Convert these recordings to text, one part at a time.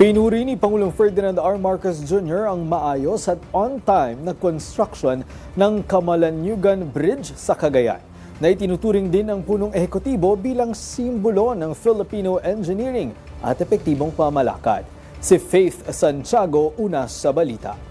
Pinuri ni Pangulong Ferdinand R. Marcos Jr. ang maayos at on-time na construction ng Kamalanyugan Bridge sa Cagayan na itinuturing din ng punong ehekutibo bilang simbolo ng Filipino engineering at epektibong pamalakad. Si Faith Santiago una sa balita.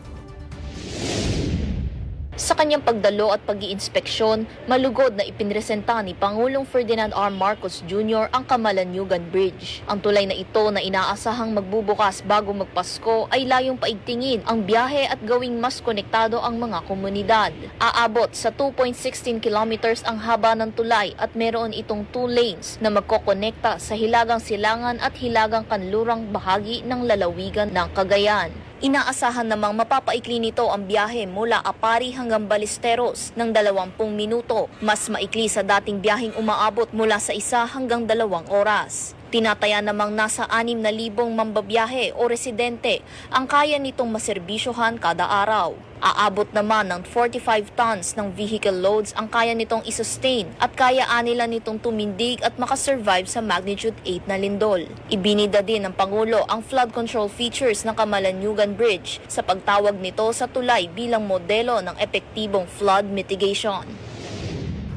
Sa kanyang pagdalo at pag iinspeksyon malugod na ipinresenta ni Pangulong Ferdinand R. Marcos Jr. ang Kamalanyugan Bridge. Ang tulay na ito na inaasahang magbubukas bago magpasko ay layong paigtingin ang biyahe at gawing mas konektado ang mga komunidad. Aabot sa 2.16 kilometers ang haba ng tulay at meron itong two lanes na magkokonekta sa Hilagang Silangan at Hilagang Kanlurang bahagi ng lalawigan ng Cagayan. Inaasahan namang mapapaikli nito ang biyahe mula Apari hanggang Balisteros ng 20 minuto, mas maikli sa dating biyaheng umaabot mula sa isa hanggang dalawang oras. Tinataya namang nasa 6,000 mambabiyahe o residente ang kaya nitong maserbisyohan kada araw. Aabot naman ng 45 tons ng vehicle loads ang kaya nitong isustain at kaya nila nitong tumindig at makasurvive sa magnitude 8 na lindol. Ibinida din ng Pangulo ang flood control features ng Kamalanyugan Bridge sa pagtawag nito sa tulay bilang modelo ng epektibong flood mitigation.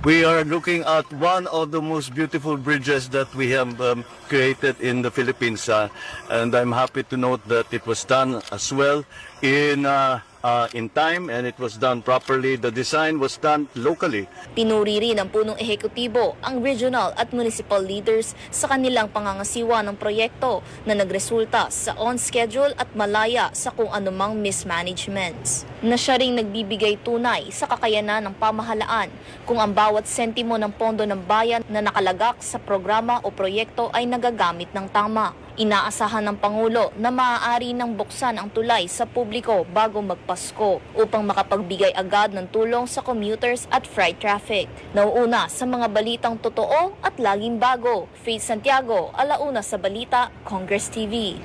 We are looking at one of the most beautiful bridges that we have um, created in the Philippines, uh, and I'm happy to note that it was done as well in uh, uh, in time, and it was done properly. The design was done locally. Pinuri rin ng punong ehekutibo ang regional at municipal leaders sa kanilang pangangasiwa ng proyekto na nagresulta sa on-schedule at malaya sa kung anumang mismanagements. Na siya ring nagbibigay tunay sa kakayanan ng pamahalaan kung ang bawat sentimo ng pondo ng bayan na nakalagak sa programa o proyekto ay nagagamit ng tama. Inaasahan ng Pangulo na maaari ng buksan ang tulay sa publiko bago magpasko upang makapagbigay agad ng tulong sa commuters at freight traffic. Nauuna sa mga balitang totoo at laging bago. Faith Santiago, Alauna sa Balita, Congress TV.